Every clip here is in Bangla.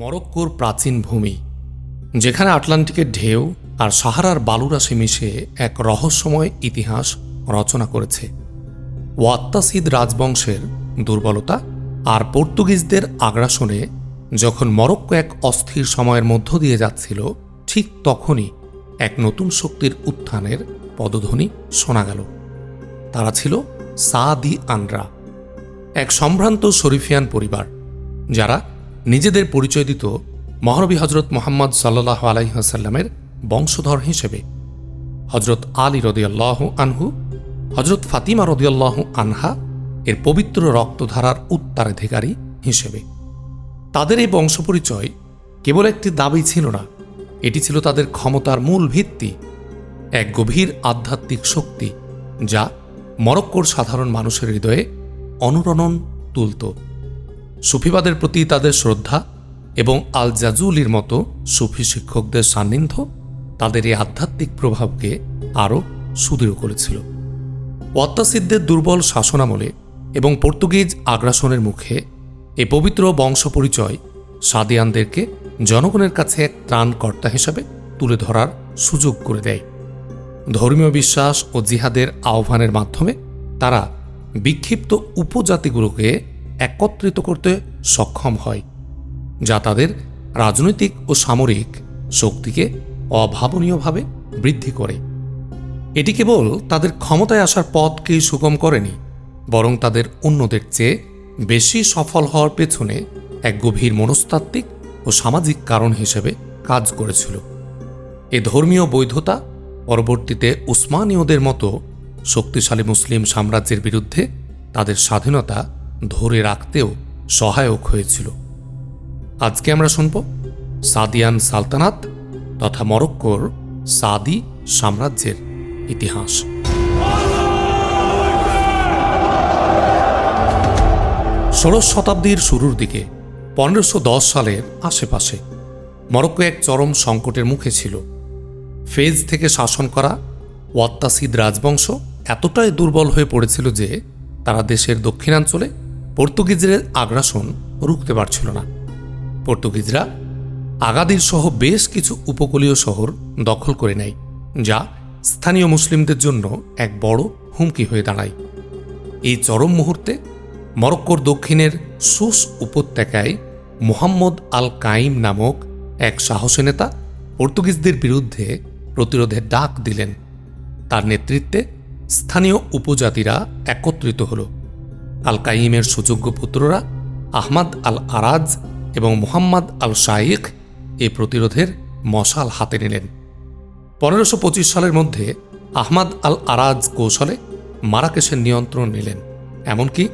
মরক্কোর প্রাচীন ভূমি, যেখানে আটলান্টিকের ঢেউ আর সাহারার বালুরাশি মিশে এক রহস্যময় ইতিহাস রচনা করেছে। ওয়াত্তাসিদ রাজবংশের দুর্বলতা আর পর্তুগিজদের আগ্রাসনে যখন মরক্কো এক অস্থির সময়ের মধ্য দিয়ে যাচ্ছিল, ঠিক তখনই এক নতুন শক্তির উত্থানের পদধ্বনি শোনা গেল। তারা ছিল সাদি আনরা এক সম্ভ্রান্ত শরীফিয়ান পরিবার, যারা নিজেদের পরিচয় দিত মহানবী হজরত মোহাম্মদ সাল্লাহ আলাইসাল্লামের বংশধর হিসেবে। হজরত আলী রদিয়াল্লাহ আনহু হজরত ফাতিমা রদিয়াল্লাহ আনহা এর পবিত্র রক্তধারার উত্তরাধিকারী হিসেবে। তাদের এই বংশ পরিচয় কেবল একটি দাবি ছিল না, এটি ছিল তাদের ক্ষমতার মূল ভিত্তি, এক গভীর আধ্যাত্মিক শক্তি যা মরক্কোর সাধারণ মানুষের হৃদয়ে অনুরণন তুলত। সুফিবাদের প্রতি তাদের শ্রদ্ধা এবং আল জাজুলির মতো সুফি শিক্ষকদের সান্নিধ্য তাদের এই আধ্যাত্মিক প্রভাবকে আরও সুদৃঢ় করেছিল। ওয়াত্তাসিদদের দুর্বল শাসনামলে এবং পর্তুগিজ আগ্রাসনের মুখে এ পবিত্র বংশ পরিচয় সাদিয়ানদেরকে জনগণের কাছে এক ত্রাণকর্তা হিসাবে তুলে ধরার সুযোগ করে দেয়। ধর্মীয় বিশ্বাস ও জিহাদের আহ্বানের মাধ্যমে তারা বিক্ষিপ্ত উপজাতিগুলোকে একত্রিত করতে সক্ষম হয়, যা তাদের রাজনৈতিক ও সামরিক শক্তিকে অভাবনীয়ভাবে বৃদ্ধি করে। এটি কেবল তাদের ক্ষমতায় আসার পথকেই সুগম করেনি, বরং তাদের অন্যদের চেয়ে বেশি সফল হওয়ার পেছনে এক গভীর মনস্তাত্ত্বিক ও সামাজিক কারণ হিসেবে কাজ করেছিল। এ ধর্মীয় বৈধতা পরবর্তীতে উসমানীয়দের মতো শক্তিশালী মুসলিম সাম্রাজ্যের বিরুদ্ধে তাদের স্বাধীনতা ধরে রাখতেও সহায়ক হয়েছিল। আজকে আমরা শুনব সাদিয়ান সালতানাত তথা মরক্কোর সাদি সাম্রাজ্যের ইতিহাস। ষোড়শ শতাব্দীর শুরুর দিকে পনেরোশো দশ সালের আশেপাশে মরক্কো এক চরম সংকটের মুখে ছিল। ফেজ থেকে শাসন করা ওয়াত্তাসিদ রাজবংশ এতটাই দুর্বল হয়ে পড়েছিল যে তারা দেশের দক্ষিণাঞ্চলে পর্তুগিজদের আগ্রাসন রুখতে পারছিল না। পর্তুগিজরা আগাদির সহ বেশ কিছু উপকূলীয় শহর দখল করে নেয়, যা স্থানীয় মুসলিমদের জন্য এক বড় হুমকি হয়ে দাঁড়ায়। এই চরম মুহূর্তে মরক্কোর দক্ষিণের সুস উপত্যকায় মুহাম্মদ আল কাইম নামক এক সাহসী নেতা পর্তুগিজদের বিরুদ্ধে প্রতিরোধের ডাক দিলেন। তার নেতৃত্বে স্থানীয় উপজাতিরা একত্রিত হল। আল কাইমের সুযোগ্য পুত্ররা আহমাদ আল আরাজ এবং মোহাম্মদ আল শাইখ এই প্রতিরোধের মশাল হাতে নিলেন। পনেরোশো পঁচিশ সালের মধ্যে আহমাদ আল আরাজ কৌশলে মারাকেশের নিয়ন্ত্রণ নিলেন, এমনকি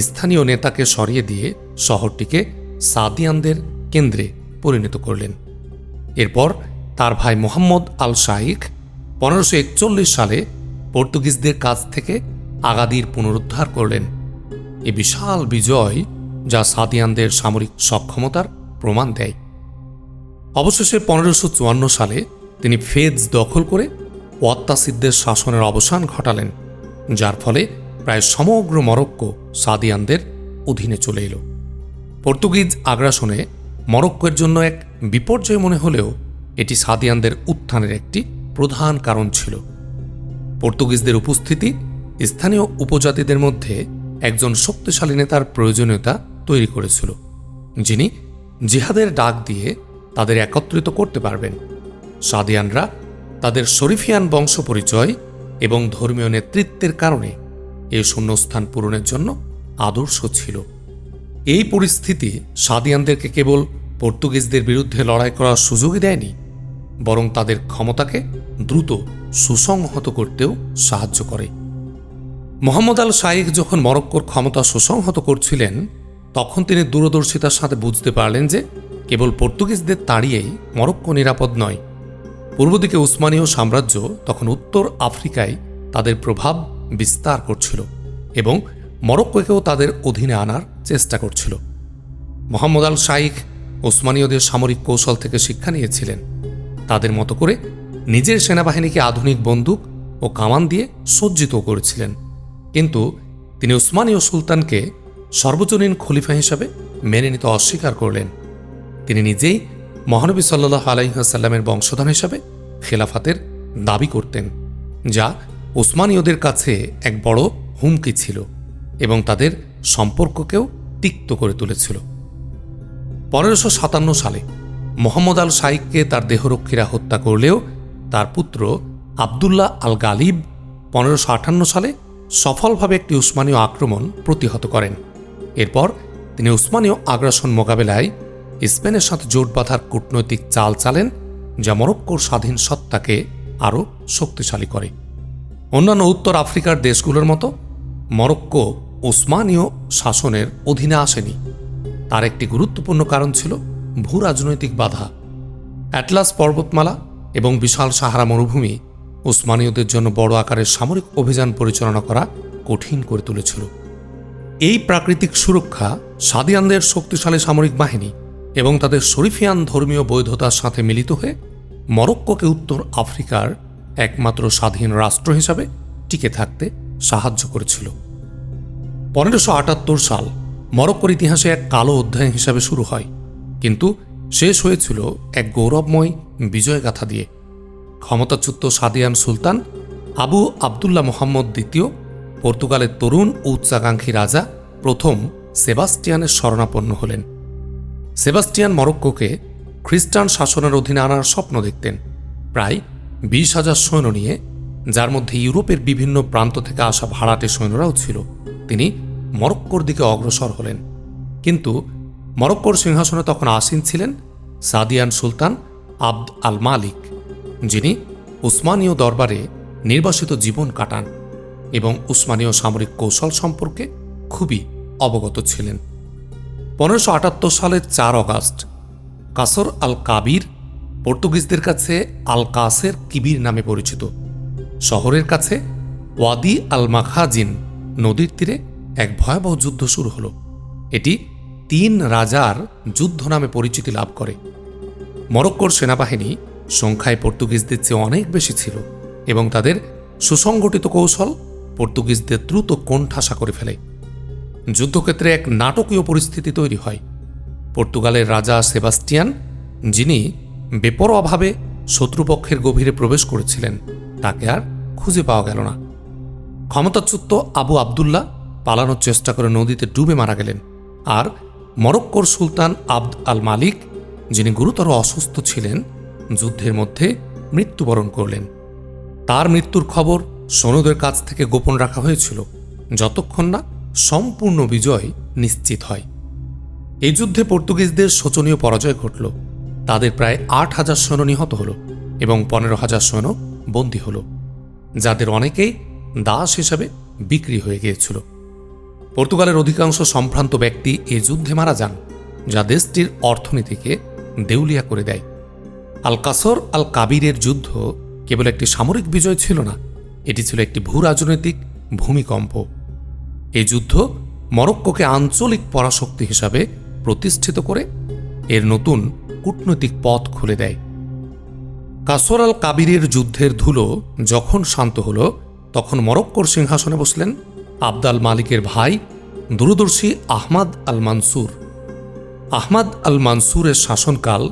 স্থানীয় নেতাকে সরিয়ে দিয়ে শহরটিকে সাদিয়ানদের কেন্দ্রে পরিণত করলেন। এরপর তার ভাই মোহাম্মদ আল শাইখ পনেরোশো সালে পর্তুগিজদের কাছ থেকে আগাদির পুনরুদ্ধার করলেন। এ বিশাল বিজয় যা সাদিয়ানদের সামরিক সক্ষমতার প্রমাণ দেয়। অবশেষে পনেরোশো চুয়ান্ন সালে তিনি ফেজ দখল করে ওয়াত্তাসিদদের শাসনের অবসান ঘটালেন, যার ফলে প্রায় সমগ্র মরক্কো সাদিয়ানদের অধীনে চলে এলো। পর্তুগিজ আগ্রাসনে মরক্কোর জন্য এক বিপর্যয় মনে হলেও এটি সাদিয়ানদের উত্থানের একটি প্রধান কারণ ছিল। পর্তুগিজদের উপস্থিতি স্থানীয় উপজাতিদের মধ্যে একজন শক্তিশালী নেতার প্রয়োজনীয়তা তৈরি করেছিল, যিনি জিহাদের ডাক দিয়ে তাদের একত্রিত করতে পারবেন। সাদিয়ানরা তাদের শরীফিয়ান বংশ পরিচয় এবং ধর্মীয় নেতৃত্বের কারণে এই শূন্যস্থান পূরণের জন্য আদর্শ ছিল। এই পরিস্থিতি সাদিয়ানদেরকে কেবল পর্তুগিজদের বিরুদ্ধে লড়াই করার সুযোগই দেয়নি, বরং তাদের ক্ষমতাকে দ্রুত সুসংহত করতেও সাহায্য করে। মোহাম্মদ আল শাইখ যখন মরক্কোর ক্ষমতা সুসংহত করছিলেন, তখন তিনি দূরদর্শিতার সাথে বুঝতে পারলেন যে কেবল পর্তুগিজদের তাড়িয়েই মরক্কো নিরাপদ নয়। পূর্ব দিকে উসমানীয় সাম্রাজ্য তখন উত্তর আফ্রিকায় তাদের প্রভাব বিস্তার করছিল এবং মরক্কোকেও তাদের অধীনে আনার চেষ্টা করছিল। মোহাম্মদ আল শাইখ ওসমানীয়দের সামরিক কৌশল থেকে শিক্ষা নিয়েছিলেন। তাদের মতো করে নিজের সেনাবাহিনীকে আধুনিক বন্দুক ও কামান দিয়ে সজ্জিত করেছিলেন। কিন্তু তিনি উসমানীয় সুলতানকে সর্বজনীন খলিফা হিসাবে মেনে নিতে অস্বীকার করলেন। তিনি নিজেই মহানবী সাল্লাহ আলাইসাল্লামের বংশধর হিসাবে খেলাফাতের দাবি করতেন, যা উসমানীয়দের কাছে এক বড় হুমকি ছিল এবং তাদের সম্পর্ককেও তিক্ত করে তুলেছিল। পনেরোশো সাতান্ন সালে মোহাম্মদ আল শাইককে তার দেহরক্ষীরা হত্যা করলেও তার পুত্র আবদুল্লাহ আল গালিব পনেরোশো আটান্ন সালে সফলভাবে একটি উসমানীয় আক্রমণ প্রতিহত করেন। এরপর তিনি উসমানীয় আগ্রাসন মোকাবেলায় স্পেনের সাথে জোট বাঁধার কূটনৈতিক চাল চালেন, যা মরক্কোর স্বাধীন সত্তাকে আরও শক্তিশালী করে। অন্যান্য উত্তর আফ্রিকার দেশগুলোর মতো মরক্কো ওসমানীয় শাসনের অধীনে আসেনি। তার একটি গুরুত্বপূর্ণ কারণ ছিল ভূ রাজনৈতিক বাধা। অ্যাটলাস পর্বতমালা এবং বিশাল সাহারা মরুভূমি উসমানীয়দের জন্য বড় আকারের সামরিক অভিযান পরিচালনা করা কঠিন করে তুলেছিল। এই প্রাকৃতিক সুরক্ষা সাদিয়ানদের শক্তিশালী সামরিক বাহিনী এবং তাদের শরিফিয়ান ধর্মীয় বৈধতার সাথে মিলিত হয়ে মরক্কোকে উত্তর আফ্রিকার একমাত্র স্বাধীন রাষ্ট্র হিসাবে টিকে থাকতে সাহায্য করেছিল। পনেরোশো আটাত্তর সাল মরক্কোর ইতিহাসে এক কালো অধ্যায় হিসাবে শুরু হয়, কিন্তু শেষ হয়েছিল এক গৌরবময় বিজয়গাথা দিয়ে। ক্ষমতাচ্যুত সাদিয়ান সুলতান, আবু আবদুল্লাহ মোহাম্মদ দ্বিতীয়, পর্তুগালের তরুণ উচ্চাকাঙ্ক্ষী রাজা প্রথম সেবাস্টিয়ানের শরণাপন্ন হলেন। সেবাস্টিয়ান মরক্কোকে খ্রিস্টান শাসনের অধীনে আনার স্বপ্ন দেখতেন। প্রায় বিশ হাজার সৈন্য নিয়ে, যার মধ্যে ইউরোপের বিভিন্ন প্রান্ত থেকে আসা ভাড়াটে সৈন্যরাও ছিল। তিনি মরক্কোর দিকে অগ্রসর হলেন। কিন্তু মরক্কোর সিংহাসনে তখন আসীন ছিলেন সাদিয়ান সুলতান আব্দ আল মালিক। যিনি উসমানীয় দরবারে নির্বাসিত জীবন কাটান এবং উসমানীয় সামরিক কৌশল সম্পর্কে খুবই অবগত ছিলেন। পনেরোশো আটাত্তর সালের চার অগাস্ট কাসর আল কাবির পর্তুগিজদের কাছে আল কাসের কিবির নামে পরিচিত। শহরের কাছে ওয়াদি আল মাখাজিন নদীর তীরে এক ভয়াবহ যুদ্ধ শুরু হলো। এটি তিন রাজার যুদ্ধ নামে পরিচিতি লাভ করে। মরক্কোর সেনাবাহিনী সংখ্যায় পর্তুগিজদের চেয়ে অনেক বেশি ছিল এবং তাদের সুসংগঠিত কৌশল পর্তুগিজদের দ্রুত কোণঠাসা করে ফেলে। যুদ্ধক্ষেত্রে এক নাটকীয় পরিস্থিতি তৈরি হয়। পর্তুগালের রাজা সেবাস্টিয়ান, যিনি বেপরোয়াভাবে শত্রুপক্ষের গভীরে প্রবেশ করেছিলেন, তাকে আর খুঁজে পাওয়া গেল না। ক্ষমতাচ্যুত আবু আবদুল্লাহ পালানোর চেষ্টা করে নদীতে ডুবে মারা গেলেন আর মরক্কোর সুলতান আবদ আল মালিক, যিনি গুরুতর অসুস্থ ছিলেন যুদ্ধের মধ্যে মৃত্যুবরণ করলেন। তার মৃত্যুর খবর সৈন্যদের কাছ থেকে গোপন রাখা হয়েছিল, যতক্ষণ না সম্পূর্ণ বিজয় নিশ্চিত হয়। এই যুদ্ধে পর্তুগিজদের শোচনীয় পরাজয় ঘটল। তাদের প্রায় আট হাজার সৈন্য নিহত হল এবং পনেরো হাজার সৈন্য বন্দী হল, যাদের অনেকেই দাস হিসাবে বিক্রি হয়ে গিয়েছিল। পর্তুগালের অধিকাংশ সম্ভ্রান্ত ব্যক্তি এ যুদ্ধে মারা যান, যা দেশটির অর্থনীতিকে দেউলিয়া করে দেয়। আল কাসর আল কাবিরের যুদ্ধ কেবল একটি সামরিক বিজয় ছিল না, এটি ছিল একটি ভূ রাজনৈতিক ভূমিকম্প। এই যুদ্ধ মরক্কোকে আঞ্চলিক পরাশক্তি হিসাবে প্রতিষ্ঠিত করে এর নতুন কূটনৈতিক পথ খুলে দেয়। কাসর আল কাবিরের যুদ্ধের ধুলো যখন শান্ত হল, তখন মরক্কোর সিংহাসনে বসলেন আবদাল মালিকের ভাই দূরদর্শী আহমাদ আল মানসুর আহমাদ আল মানসুরের শাসনকাল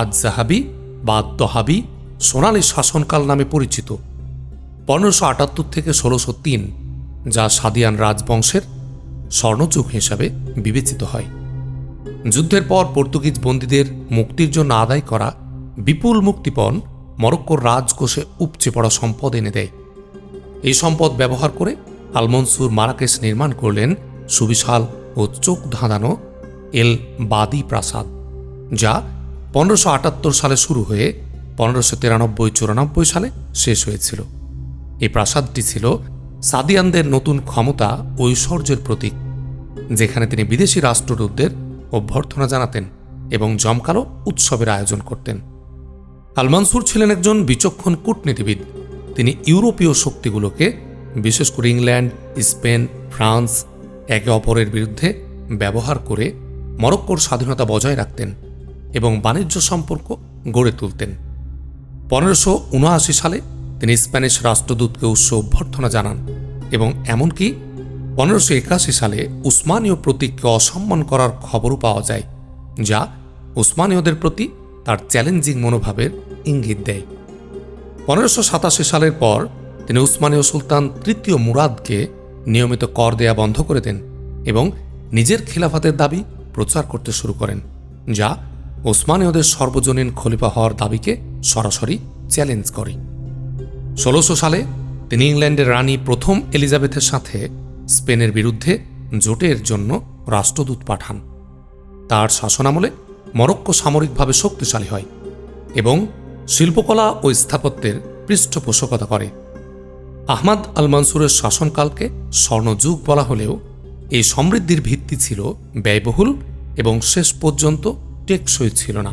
আজ জাহাবি বা তহাবি সোনালী শাসনকাল নামে পরিচিত। পনেরোশো আটাত্তর থেকে ষোলোশো তিন, যা সাদিয়ান রাজবংশের স্বর্ণযুগ হিসাবে বিবেচিত হয়। যুদ্ধের পর পর্তুগিজ বন্দীদের মুক্তির জন্য আদায় করা বিপুল মুক্তিপণ মরক্কোর রাজকোষে উপচে পড়া সম্পদ এনে দেয়। এই সম্পদ ব্যবহার করে আলমনসুর মারাকেশ নির্মাণ করলেন সুবিশাল ও চোখ ধাঁধানো এল বাদি প্রাসাদ, যা পনেরোশো আটাত্তর সালে শুরু হয়ে পনেরোশো তিরানব্বই, চুরানব্বই সালে শেষ হয়েছিল। এই প্রাসাদটি ছিল সাদিয়ানদের নতুন ক্ষমতা ঐশ্বর্যের প্রতীক, যেখানে তিনি বিদেশি রাষ্ট্রদূতদের অভ্যর্থনা জানাতেন এবং জমকালো উৎসবের আয়োজন করতেন। আলমানসুর ছিলেন একজন বিচক্ষণ কূটনীতিবিদ। তিনি ইউরোপীয় শক্তিগুলোকে, বিশেষ করে ইংল্যান্ড, স্পেন, ফ্রান্স, একে অপরের বিরুদ্ধে ব্যবহার করে মরক্কোর স্বাধীনতা বজায় রাখতেন। এবং বাণিজ্য সম্পর্ক গড়ে তুলতেন। পনেরোশো উনআশি সালে তিনি স্প্যানিশ রাষ্ট্রদূতকে উৎস অভ্যর্থনা জানান এবং এমনকি পনেরোশো একাশি সালে উসমানীয় প্রতীককে অসম্মান করার খবরও পাওয়া যায়, যা উসমানীয়দের প্রতি তার চ্যালেঞ্জিং মনোভাবের ইঙ্গিত দেয়। পনেরোশো সাতাশি সালের পর তিনি উসমানীয় সুলতান তৃতীয় মুরাদকে নিয়মিত কর দেয়া বন্ধ করে দেন এবং নিজের খিলাফাতের দাবি প্রচার করতে শুরু করেন, যা ওসমানীয়দের সর্বজনীন খলিফা হওয়ার দাবিকে সরাসরি চ্যালেঞ্জ করে। ষোলোশো সালে তিনি ইংল্যান্ডের রানী প্রথম এলিজাবেথের সাথে স্পেনের বিরুদ্ধে জোটের জন্য রাষ্ট্রদূত পাঠান। তার শাসনামলে মরক্কো সামরিকভাবে শক্তিশালী হয় এবং শিল্পকলা ও স্থাপত্যের পৃষ্ঠপোষকতা করে। আহমাদ আল মানসুরের শাসনকালকে স্বর্ণযুগ বলা হলেও এই সমৃদ্ধির ভিত্তি ছিল ব্যয়বহুল এবং শেষ পর্যন্ত টেকসই ছিল না।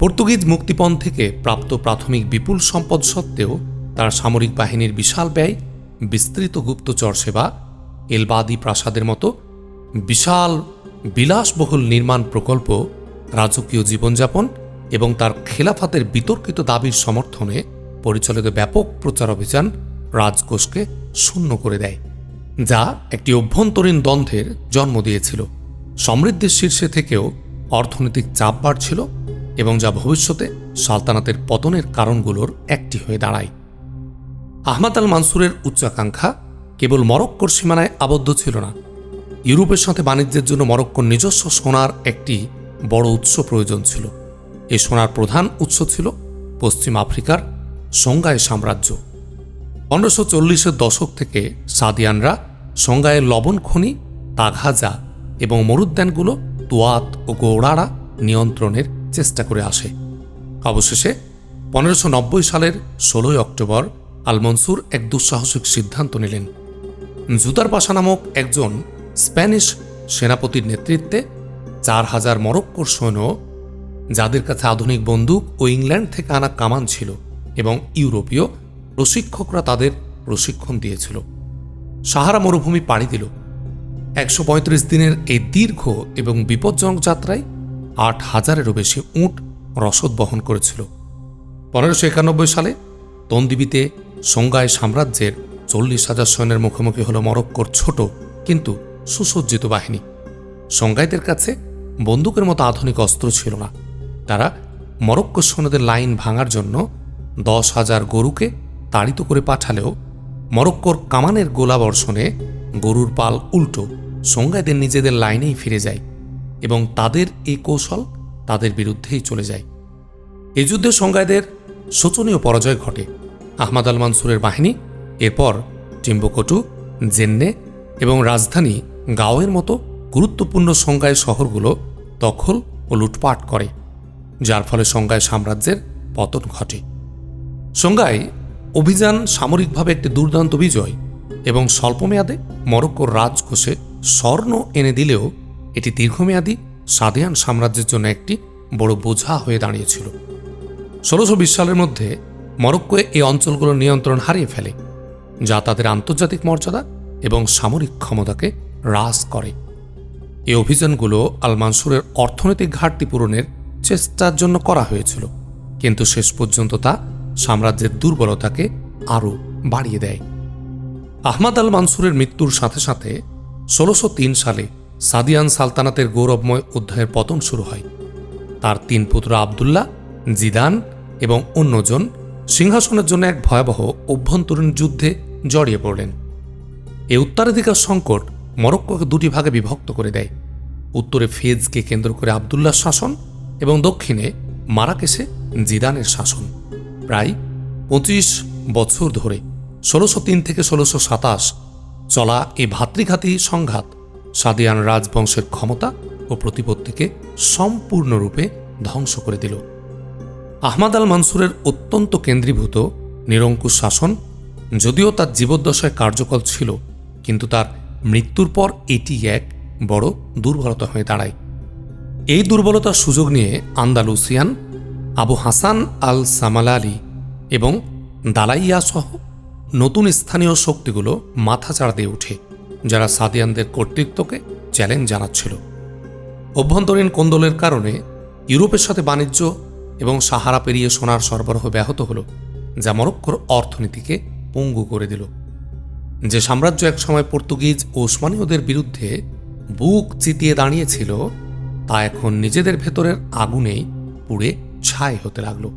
পর্তুগিজ মুক্তিপণ থেকে প্রাপ্ত প্রাথমিক বিপুল সম্পদ সত্ত্বেও তার সামরিক বাহিনীর বিশাল ব্যয়, বিস্তৃত গুপ্তচর সেবা, এলবাদি প্রাসাদের মতো বিশাল, বিলাসবহুল নির্মাণ প্রকল্প, রাজকীয় জীবনযাপন এবং তার খেলাফাতের বিতর্কিত দাবির সমর্থনে পরিচালিত ব্যাপক প্রচার অভিযান রাজকোষকে শূন্য করে দেয়, যা একটি অভ্যন্তরীণ দ্বন্দ্বের জন্ম দিয়েছিল। সমৃদ্ধির শীর্ষে থেকেও অর্থনৈতিক চাপ বাড়ছিল এবং যা ভবিষ্যতে সালতানাতের পতনের কারণগুলোর একটি হয়ে দাঁড়ায়। আহমাদ আল মানসুরের উচ্চাকাঙ্ক্ষা কেবল মরক্কোর সীমানায় আবদ্ধ ছিল না। ইউরোপের সাথে বাণিজ্যের জন্য মরক্কোর নিজস্ব সোনার একটি বড় উৎস প্রয়োজন ছিল। এই সোনার প্রধান উৎস ছিল পশ্চিম আফ্রিকার সংগায় সাম্রাজ্য। পনেরোশো চল্লিশের দশক থেকে সাদিয়ানরা সংগায়ের লবণ খনি তাঘাজা এবং মরুদ্যানগুলো তোয়াত ও গৌড়ারা নিয়ন্ত্রণের চেষ্টা করে আসে। অবশেষে পনেরোশো সালের ষোলোই অক্টোবর আলমনসুর এক দুঃসাহসিক সিদ্ধান্ত নিলেন। জুতার পাশা নামক একজন স্প্যানিশ সেনাপতির নেতৃত্বে চার হাজার মরক্কোর সৈন্য, যাদের কাছে আধুনিক বন্দুক ও ইংল্যান্ড থেকে আনা কামান ছিল এবং ইউরোপীয় প্রশিক্ষকরা তাদের প্রশিক্ষণ দিয়েছিল। সাহারা মরুভূমি পাড়ি দিল। একশো পঁয়ত্রিশ দিনের এই দীর্ঘ এবং বিপজ্জনক যাত্রায় আট হাজারেরও বেশি উট রসদ বহন করেছিল। পনেরোশো একানব্বই সালে তন্দিবিতে সংগায় সাম্রাজ্যের চল্লিশ হাজার সৈন্যের মুখোমুখি হল মরক্কোর ছোট কিন্তু সুসজ্জিত বাহিনী। সংগাইদের কাছে বন্দুকের মতো আধুনিক অস্ত্র ছিল না। তারা মরক্কো সৈন্যদের লাইন ভাঙার জন্য দশ হাজার গরুকে তাড়িত করে পাঠালেও মরক্কোর কামানের গোলাবর্ষণে গরুর পাল উল্টো সংগাইদের নিজেদের লাইনেই ফিরে যায় এবং তাদের এই কৌশল তাদের বিরুদ্ধেই চলে যায়। এই যুদ্ধে সংগাইদের শোচনীয় পরাজয় ঘটে। আহমাদ আল মানসুরের বাহিনী, এরপর টিম্বকটু, জেন্নে এবং রাজধানী গাওয়ের মতো গুরুত্বপূর্ণ সংজ্ঞায় শহরগুলো দখল ও লুটপাট করে, যার ফলে সংজ্ঞায় সাম্রাজ্যের পতন ঘটে। সংজ্ঞায় অভিযান সামরিকভাবে একটি দুর্দান্ত বিজয় এবং স্বল্পমেয়াদে মরক্কোর রাজকোষে স্বর্ণ এনে দিলেও এটি দীর্ঘমেয়াদী সাদিয়ান সাম্রাজ্যের জন্য একটি বড় বোঝা হয়ে দাঁড়িয়েছিল। ষোলোশো বিশ সালের মধ্যে মরক্কো এই অঞ্চলগুলোর নিয়ন্ত্রণ হারিয়ে ফেলে, যা তাদের আন্তর্জাতিক মর্যাদা এবং সামরিক ক্ষমতাকে হ্রাস করে। এই অভিযানগুলো আল মানসুরের অর্থনৈতিক ঘাটতি পূরণের চেষ্টার জন্য করা হয়েছিল, কিন্তু শেষ পর্যন্ত তা সাম্রাজ্যের দুর্বলতাকে আরও বাড়িয়ে দেয়। আহমাদ আল মানসুরের মৃত্যুর সাথে সাথে ষোলোশো সালে সাদিয়ান সালতানাতের গৌরবময় অধ্যায়ের পতন শুরু হয়। তার তিন পুত্র আবদুল্লাহ, জিদান এবং অন্যজন সিংহাসনের জন্য এক ভয়াবহ অভ্যন্তরীণ যুদ্ধে জড়িয়ে পড়লেন। এ উত্তরাধিকার সংকট মরক্কোকে দুটি ভাগে বিভক্ত করে দেয়। উত্তরে ফেজকে কেন্দ্র করে আবদুল্লাহ শাসন এবং দক্ষিণে মারাকেশে জিদানের শাসন। প্রায় পঁচিশ বছর ধরে ষোলোশো তিন থেকে ষোলোশো সাতাশ চলা এ ভাতৃঘাতী সংঘাত সাদিয়ান রাজবংশের ক্ষমতা ও প্রতিপত্তিকে সম্পূর্ণরূপে ধ্বংস করে দিল। আহমাদ আল মানসুরের অত্যন্ত কেন্দ্রীভূত নিরঙ্কুশ শাসন যদিও তার জীবদ্দশায় কার্যকর ছিল, কিন্তু তার মৃত্যুর পর এটি এক বড় দুর্বলতা হয়ে দাঁড়ায়। এই দুর্বলতার সুযোগ নিয়ে Andalusian, Abu Hasan al Samalali এবং দালাইয়া সহ নতুন স্থানীয় শক্তিগুলো মাথাচাড়া দিয়ে ওঠে যারা সাদিয়ানদের কর্তৃত্বকে চ্যালেঞ্জ জানাচ্ছিল। অভ্যন্তরীণ কোন্দলের কারণে ইউরোপের সাথে বাণিজ্য এবং সাহারা পেরিয়ে সোনার সরবরাহ ব্যাহত হল, যা মরক্কোর অর্থনীতিকে পঙ্গু করে দিল। যে সাম্রাজ্য একসময় পর্তুগিজ ও ওসমানীয়দের বিরুদ্ধে বুক চিতিয়ে দাঁড়িয়েছিল, তা এখন নিজেদের ভেতরের আগুনেই পুড়ে ছাই হতে লাগল।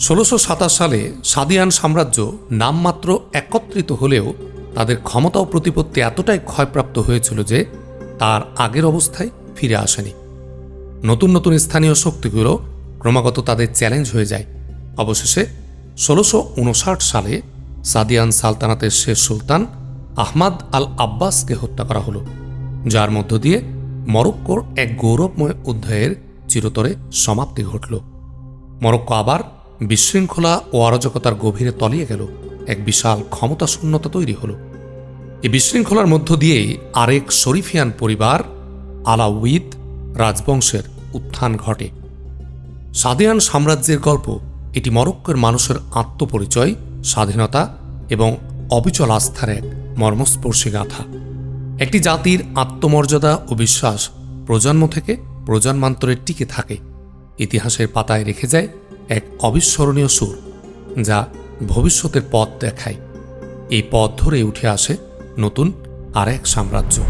ষোলোশো সালে সাদিয়ান সাম্রাজ্য নামমাত্র একত্রিত হলেও তাদের ক্ষমতা ও প্রতিপত্তি এতটাই ক্ষয়প্রাপ্ত হয়েছিল যে তার আগের অবস্থায় ফিরে আসেনি। নতুন নতুন স্থানীয় শক্তিগুলো ক্রমাগত তাদের চ্যালেঞ্জ হয়ে যায়। অবশেষে ষোলোশো উনষাট সালে সাদিয়ান সালতানাতের শেষ সুলতান আহমাদ আল আব্বাসকে হত্যা করা হলো, যার মধ্য দিয়ে মরক্কোর এক গৌরবময় অধ্যায়ের চিরতরে সমাপ্তি ঘটল। মরক্কো আবার বিশৃঙ্খলা ও অরাজকতার গভীরে তলিয়ে গেল এক বিশাল ক্ষমতা শূন্যতা তৈরি হল। এই বিশৃঙ্খলার মধ্য দিয়েই আরেক শরীফিয়ান পরিবার আলাউইদ রাজবংশের উত্থান ঘটে। সাদিয়ান সাম্রাজ্যের গল্প এটি মরক্কোর মানুষের আত্মপরিচয়, স্বাধীনতা এবং অবিচল আস্থার এক মর্মস্পর্শী গাথা। একটি জাতির আত্মমর্যাদা ও বিশ্বাস প্রজন্ম থেকে প্রজন্মান্তরে টিকে থাকে। ইতিহাসের পাতায় রেখে যায় এক অবিস্মরণীয় সুর, যা ভবিষ্যতের পথ দেখায়। এই পথ ধরে উঠে আসে নতুন আর এক সাম্রাজ্য।